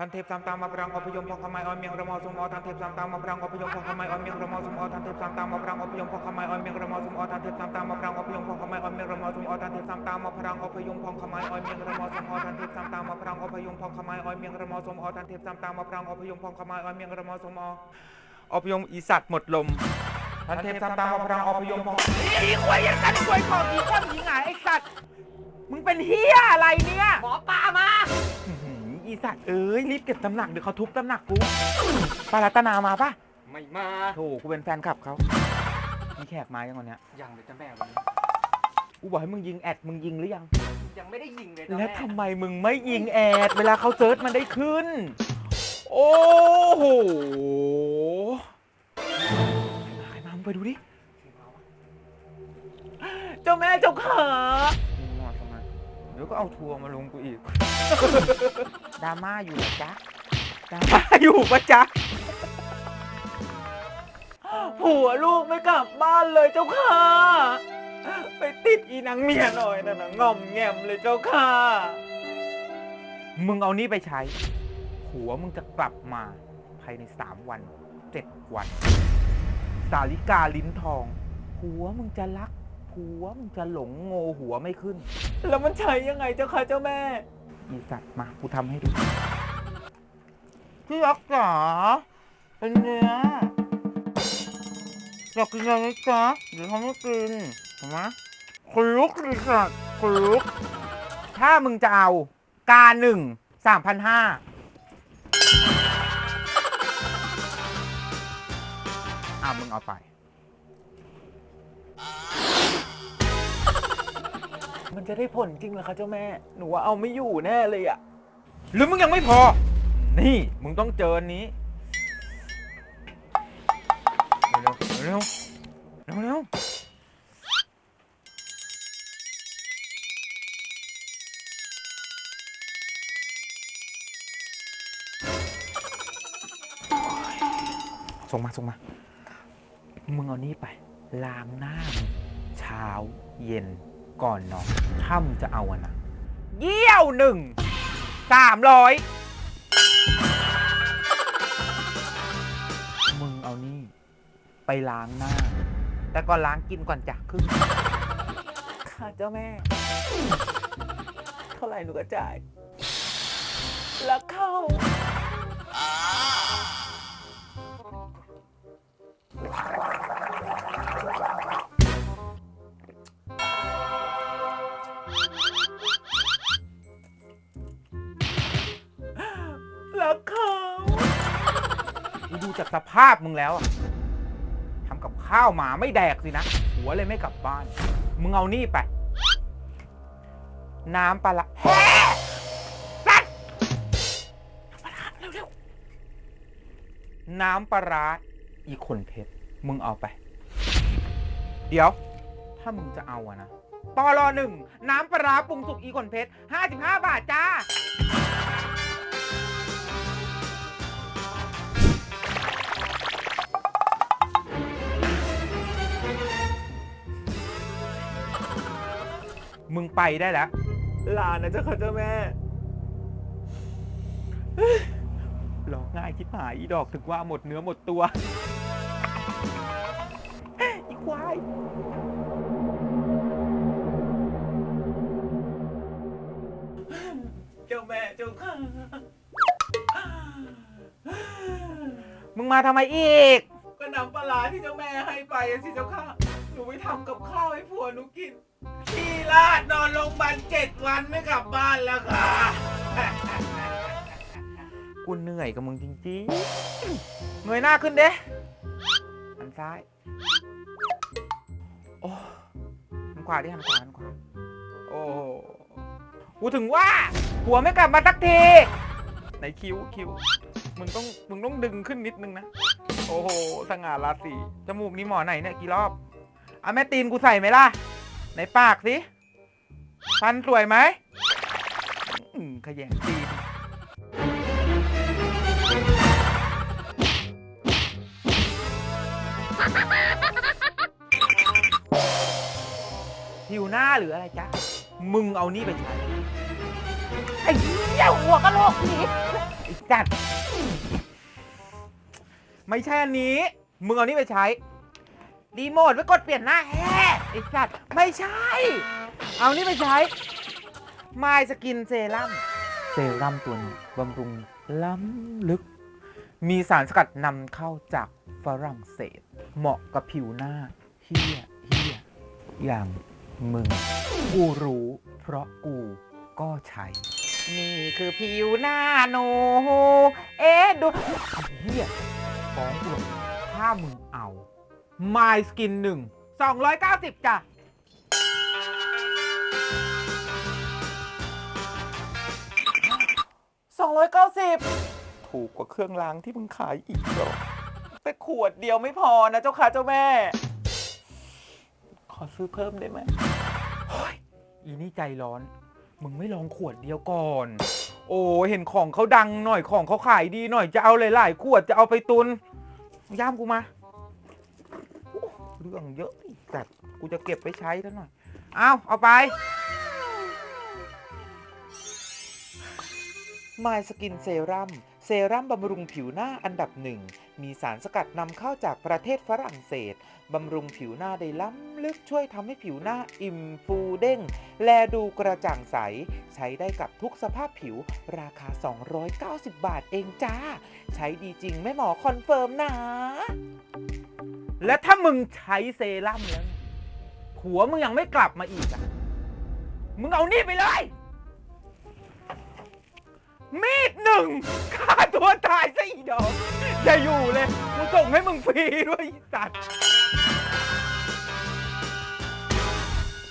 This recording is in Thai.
ท่านเทพสามตามมาพรังอพยมพองขมายอ้อยเมียงระมอสุมอท่านเทพสามตามมาพรังอพยมพองขมายอ้อยเมียงระมอสุมอท่านเทพสามตามมาพรังอพยมพองขมายอ้อยเมียงระมอสุมอท่านเทพสามตามมาพรังอพยมพองขมายอ้อยเมียงระมอสุมอท่านเทพสามตามมาพรังอพยมพองขมายอ้อยเมียงระมอสุมอท่านเทพสามตามมาพรังอพยมพองขมายอ้อยเมียงระมอสุมอท่านเทพสามตามมาพรังอพยมพองขมายอ้อยเมียงระมอสุมออพยมอีสัตว์หมดลมท่านเทพสามตามมาพรังอพยมพองอีควยยังกันควยของอีคนอีหงายไอ้สัตว์มึงเป็นเฮียอะไรเนี่ยหมอปลามา อหืออีสัตว์เอ้ยรีบเก็บตำหนักเดี๋ยวเขาทุบตำหนักกูปารัตนามาปะไม่มาโถกูเป็นแฟนคลับเขามีแขกมายังวันเนี้ยยังเลยจ้าแม่วันนี้กูบอกให้มึงยิงแอดมึงยิงหรือยัง ยังไม่ได้ยิงเลยจ้าแล้วแม่ทำไมมึงไม่ยิงแอด เวลาเขาเซิร์ชมันได้ขึ้น โอ้โหใครมาใครมามึงไปดูดิเจ้าแม่เจ้าขา เดี๋ยวก็เอาทัวร์มาลงกูอีก ดราม่าอยู่เหรอจ๊ะดราม่าอยู่ปะจ๊ะผัวลูกไม่กลับบ้านเลยเจ้าค่ะ ไปติดอีนางเมียหน่อยนะนะง่อมแง่มเลยเจ้าค่ะ มึงเอานี่ไปใช้หัวมึงจะกลับมาภายในสามวันเจ็ดวัน สาลิกาลิ้นทองหัวมึงจะรัก หัวมึงจะหลงโงหัวไม่ขึ้น แล้วมันใช้ยังไงเจ้าค่ะเจ้าแม่อีสัตว์มากูทำให้ดูพี่รักจ๋าเป็นเนื้ออยากกินอะไรไหมจ๊ะเดี๋ยวทำให้กินเห็นไหมคนลุกดิสัตว์คนลุก ถ้ามึงจะเอากาหนึ่งสามพันห้าอะมึงเอาไป มันจะได้ผลจริงเหรอคะเจ้าแม่ หนูว่าเอาไม่อยู่แน่เลยอะหรือมึงยังไม่พอ นี่มึงต้องเจออันนี้ เร็วเร็วเร็วเร็วส่งมาส่งมา มึงเอานี่ไป ล้างหน้ามึงเช้าเย็น ก่อนนอนถ้ามึงจะเอาอะนะเยี่ยวหนึ่งสามร้อยมึงเอานี่ ไปล้างหน้า แต่ก่อนล้างกินก่อนจ้ะครึ่งค่ะเจ้าแม่ เท่าไหร่หนูก็จ่ายแล้วเข้า กูดูจากสภาพมึงแล้วอะทำกับข้าวหมาไม่แดกสินะ หัวเลยไม่กลับบ้าน มึงเอานี่ไป น้ำปลาร้าแฮ่สัตว์น้ำปลาร้าเร็วน้ำปลาอีกคนเพชร มึงเอาไป เดี๋ยว ถ้ามึงจะเอาอะนะปลหนึ่ง น้ำปลาร้าปรุงสุกอีคนเพชร55บาทจ้า มึงไปได้แล้ว ลานะเจ้าค่ะเจ้าแม่ ร้องง่ายคิดหายอีดอกถึงว่าหมดเนื้อหมดตัว อีควาย เจ้าแม่เจ้าค่ะ มึงมาทำไมอีก ก็นำปลาร้าที่เจ้าแม่ให้ไปอะสิเจ้าค่ะห นูไปทำกับข้าวให้ผัวหนูกินพี่ลาดนอนโรงพยาบาลเจ็ดวันไม่กลับบ้านแล้วค่ะ กูเหนื่อยกับมึงจริงๆ เงยหน้าขึ้นเด้หันซ้าย โอ้หันขวาดิหันขวาหันขวา โอ้โหกูถึงว่า หัวไม่กลับมาสักทีไหนคิ้วคิ้วมึงต้องมึงต้องดึงขึ้นนิดนึงนะ โอ้โห สง่าราศีจมูกนี่หมอไหนเนี่ยกี่รอบ อะแม่ตีนกูใส่ไหมล่ะในปากสิฟันสวยไหมอืมขยงตีนผิวหน้าหรืออะไรจ๊ะ มึงเอานี่ไปใช้ไอ้เหี้ยหัวกะโหลกผีไอ้จัดไม่ใช่อันนี้ มึงเอานี่ไปใช้ รีโมทไว้กดเปลี่ยนหน้าแฮ่ไอ้สัตว์ไม่ใช่ เอานี่ไปใช้มายสกินเซรั่มเซรั่มตัวนี้บำรุงล้ำลึก มีสารสกัดนำเข้าจากฝรั่งเศส เหมาะกับผิวหน้าเฮียเฮียอย่างมึง กูรู้เพราะกูก็ใช้ นี่คือผิวหน้าหนูเอ๊ะดูเฮียฟ้องกูหรอกถ้ามึงเอา My Skin 1 290จ้ะ290ถูกกว่าเครื่องล้างที่มึงขายอีกเหรอแต่ขวดเดียวไม่พอนะเจ้าค่ะเจ้าแม่ ขอซื้อเพิ่มได้ไหมเฮ้ยอีนี่ใจร้อน มึงไม่ลองขวดเดียวก่อน โอ้เห็นของเขาดังหน่อยของเขาขายดีหน่อยจะเอาหลายๆขวดจะเอาไปตุนย่ามกูมาโอ้เรื่องเยอะอีกแต่กูจะเก็บไปใช้ท่าหน่อย เอาเอาไป My Skin Serum เซรั่มบำรุงผิวหน้าอันดับหนึ่ง มีสารสกัดนำเข้าจากประเทศฝรั่งเศส บำรุงผิวหน้าได้ล้ำลึกช่วยทำให้ผิวหน้าอิ่มฟูเด้ง แลดูกระจ่างใส ใช้ได้กับทุกสภาพผิว ราคา 290 บาทเองจ้า ใช้ดีจริงแม่หมอคอนเฟิร์มนะ และถ้ามึงใช้เซรั่มแล้วเนี่ยผัวมึงยังไม่กลับมาอีกอะ มึงเอานี่ไปเลย มีดหนึ่งฆ่าตัวตายซะอีดอกอย่าอยู่เลย กูส่งให้มึงฟรีด้วยไอ้สัตว์